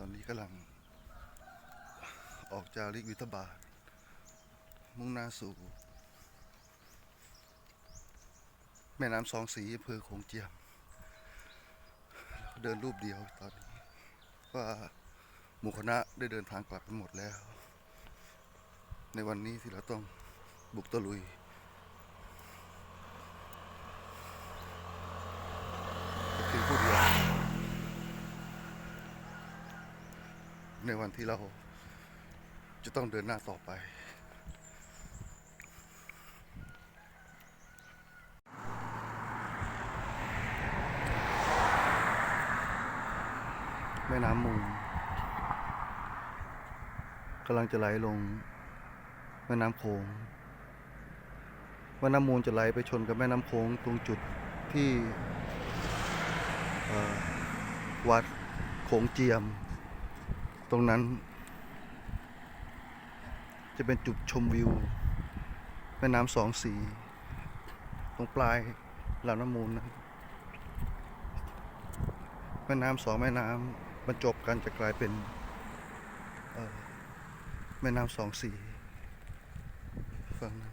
ตอนนี้กำลัง ออกจากลิกวิทบาท มุ่งหน้าสู่ แม่น้ำสองสีอำเภอโขงเจียม เดินรูปเดียวตอนนี้ว่าหมู่คณะได้เดินทางกลับกันหมดแล้ว ในวันนี้ที่เราต้องบุกตะลุย เพียงผู้เดียว ในวันที่เราจะต้องเดินหน้าต่อไป แม่น้ำมูลกำลังจะไหลลง แม่น้ำโขงแม่น้ำมูลจะไหลไปชนกับแม่น้ำโขงตรงจุดที่วัดโขงเจียม ตรงนั้น จะเป็นจุดชมวิว แม่น้ำสองสี ตรงปลายลำน้ำมูลนะแม่น้ำสองแม่น้ำบรรจบกันจะกลายเป็นแม่น้ำสองสีฝั่งนั้น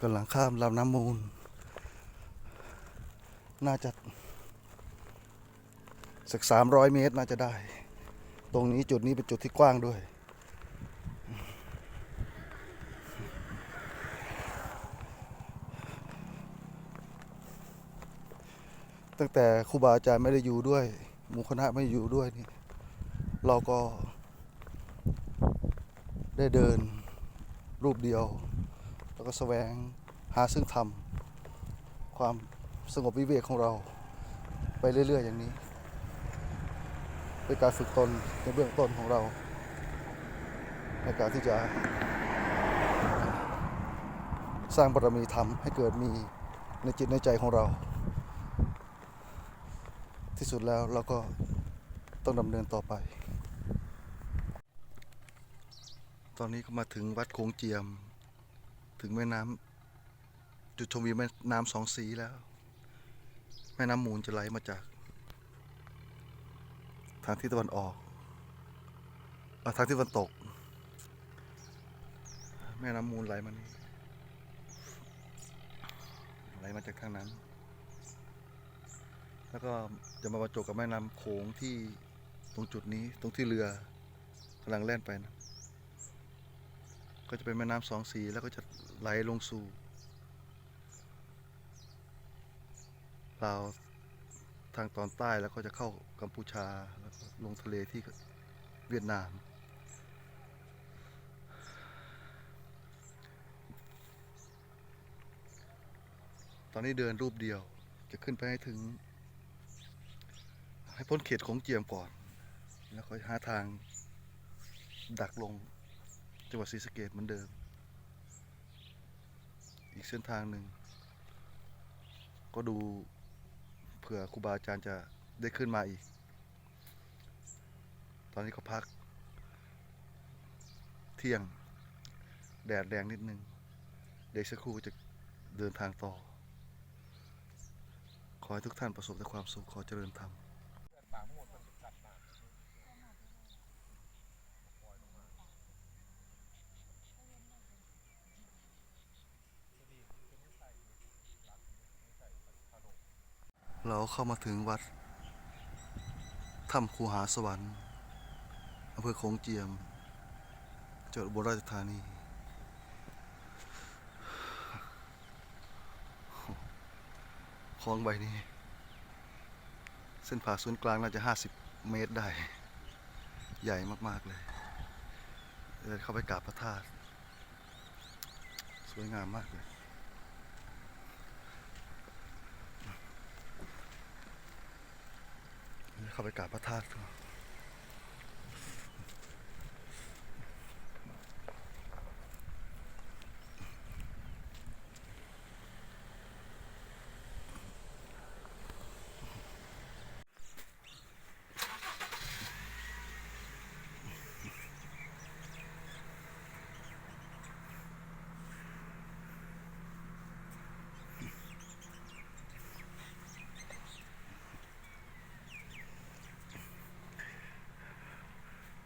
กำลังข้ามลำน้ำมูล น่าจะ สักสามร้อยเมตรน่าจะได้ ตรงนี้จุดนี้เป็นจุดที่กว้างด้วย ตั้งแต่ครูบาอาจารย์ไม่ได้อยู่ด้วยหมู่คณะไม่อยู่ด้วยนี่เราก็ได้เดินรูปเดียว แล้วก็แสวงหาซึ่งธรรม ความสงบวิเวกของเราไปเรื่อย ๆ อย่างนี้ เป็นการฝึกตนในเบื้องต้นของเรา ในการที่จะ สร้างบารมีธรรมให้เกิดมีในจิตในใจของเรา ที่สุดแล้วเราก็ต้องดำเนินต่อไป ตอนนี้ก็มาถึงวัดโขงเจียม ถึงแม่น้ำจุดชมวิวแม่น้ำสองสีแล้ว แม่น้ำมูลจะไหลมาจาก ทางทิศตะวันออกอทางทิศตะวันตก แม่น้ำมูลไหลมานี่ไหลมาจากทางนั้น แล้วก็จะมาบรรจบกับแม่น้ำโขงที่ตรงจุดนี้ตรงที่เรือกำลังแล่นไปนะก็จะเป็นแม่น้ำสองสีแล้วก็จะไหลลงสู่ลาว ทางตอนใต้แล้วก็จะเข้ากัมพูชาแล้วก็ลงทะเลที่เวียดนาม ตอนนี้เดินรูปเดียวจะขึ้นไปให้ถึง ให้พ้นเขตของเจียมก่อน แล้วค่อยหาทางดักลงจังหวัดศรีสะเกดเหมือนเดิม อีกเส้นทางหนึ่งก็ดู เผื่อครูบาอาจารย์จะได้ขึ้นมาอีก ตอนนี้ก็พัก เที่ยง แดดแรงนิดนึง เด็กสักครู่จะเดินทางต่อ ขอให้ทุกท่านประสบแต่ความสุขขอเจริญธรรม เข้ามาถึงวัดถ้ำคูหาสวรรค์อำเภอโขงเจียมจังหวัดอุบลราชธานี คลองใบนี้ เส้นผ่าศูนย์กลางน่าจะ 50 เมตรได้ ใหญ่มาก ๆ เลยเดินเข้าไปกราบพระธาตุ สวยงามมากเลย เข้าไปกราบพระธาตุ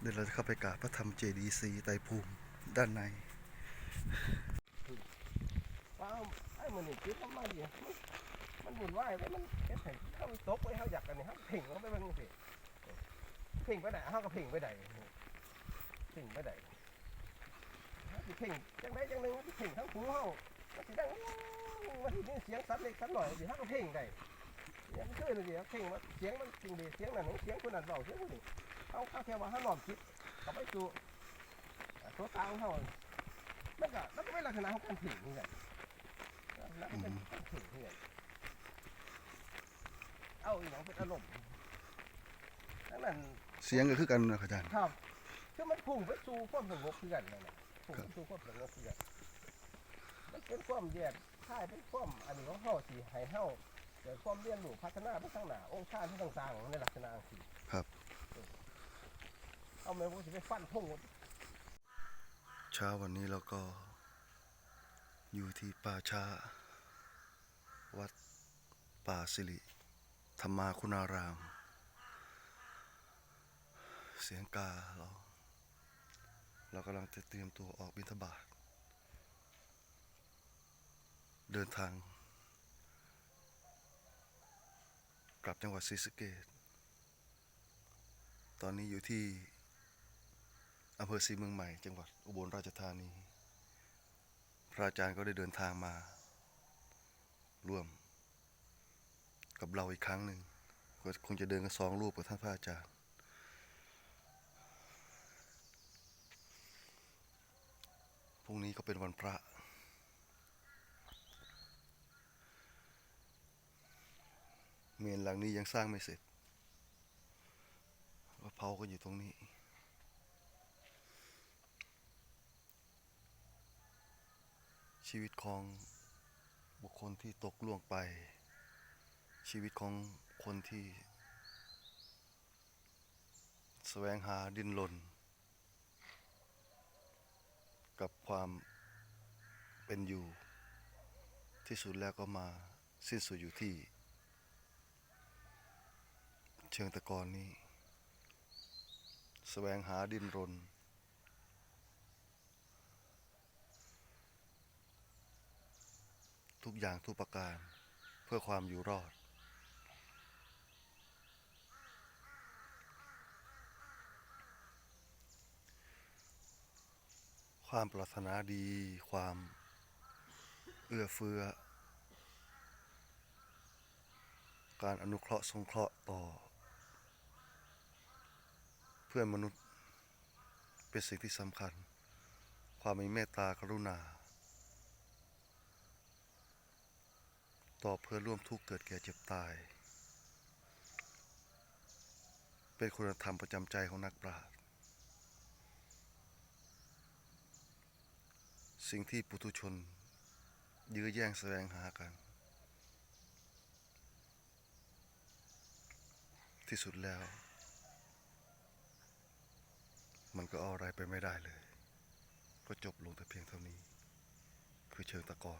เดี๋ยวเราจะเข้าไปกราบพระธรรมเจดีย์สีไตภูมิด้านในว้าวไอ้มันนี่คิดทำไมดิมันมันบุญไหวไว้มันเฮ็ดให้เขาตกไว้เฮาอยากกันนี่ครับเพ่งเขาไปเบิ่งสิเพ่งไปไหนเฮาก็เพ่งไปไหนเพ่งไปไหนสิเพ่งจังไดจังหนึ่งสิเพ่งทั้งหูเฮามันสิดังมันสิมีเสียงสัตว์เล็กสัตว์น้อยสิเฮาก็เพ่งได้เนี่ยมันคือเลยดิเพ่งว่าเสียงมันจริงดีเสียงนั่นเสียงคนนั้นเว้าเสียงคนนี้ เฮาข้าแค่ว่าเฮาน้อมคิดเข้าไปสู่ตัวตาของเฮามันก็มันก็เป็นลักษณะของการเพ่งนี่แหละแล้วมันเป็นต้องถึงเพื่อนเอาอีกอย่างเป็นอารมณ์ดังนั้นเสียงก็คือกันนะครับอาจารย์ครับคือมันพุ่งไปสู่ความสงบเพื่อนนั่นแหละพุ่งไปสู่ความสงบเพื่อนมันเป็นความแยกค่ายเป็นความอันนี้ของเฮาสิให้เฮาเกิดความเรียนรู้พัฒนาไปข้างหน้าองค์ชาติที่ต่างๆในลักษณะสิครับ เอาแม่ว่าสิไปฟันทงเช้าวันนี้เราก็ อยู่ที่ป่าช้า วัดป่าสิริธรรมาคุณาราม เสียงกาเรา เรากำลังจะเตรียมตัวออกบิณฑบาตเดินทาง กลับจังหวัดศรีสะเกษตอนนี้อยู่ที่ อำเภอศรีเมืองใหม่ จังหวัดอุบลราชธานี พระอาจารย์ก็ได้เดินทางมา ร่วม กับเราอีกครั้งหนึ่งก็คงจะเดินกันสองรูปกับท่านพระอาจารย์ พรุ่งนี้ก็เป็นวันพระเมนหลังนี้ยังสร้างไม่เสร็จว่าเผาก็อยู่ตรงนี้ ชีวิตของบุคคลที่ตกล่วงไป ชีวิตของคนที่แสวงหาดินรนกับความเป็นอยู่ ที่สุดแล้วก็มาสิ้นสุดอยู่ที่ เชิงตะกอนนี้แสวงหาดินรน ทุกอย่างทุกประการเพื่อความอยู่รอด ความปรารถนาดี ความเอื้อเฟื้อ การอนุเคราะห์สงเคราะห์ต่อ เพื่อนมนุษย์เป็นสิ่งที่สำคัญ ความมีเมตตากรุณา ต่อเพื่อร่วมทุกข์เกิดแก่เจ็บตาย เป็นคุณธรรมประจำใจของนักปราชญ์สิ่งที่ปุถุชน ยื้อแย่งแสวงหากัน ที่สุดแล้ว มันก็เอาอะไรไปไม่ได้เลย ก็จบลงแต่เพียงเท่านี้ คือเชิงตะกอน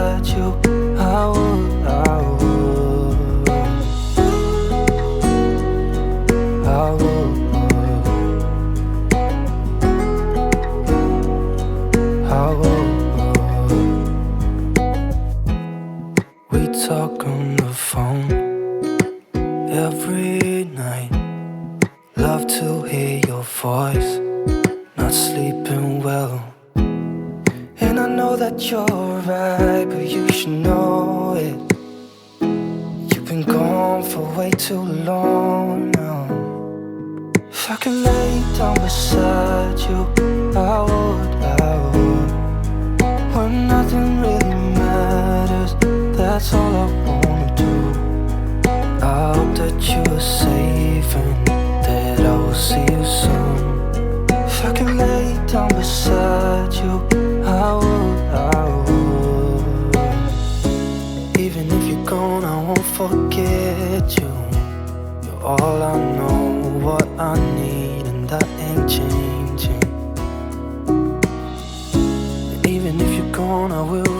your voice, not sleeping well. And I know that you're right, but you should know it. You've been gone for way too long now. If I could lay down beside you, I would, I would. When nothing really matters, that's all I wanna do. I hope that you are safe and will see you soon. If I can lay down beside you, I would, I would. Even if you're gone, I won't forget you. You're all I know, what I need, and that ain't changing. Even if you're gone, I will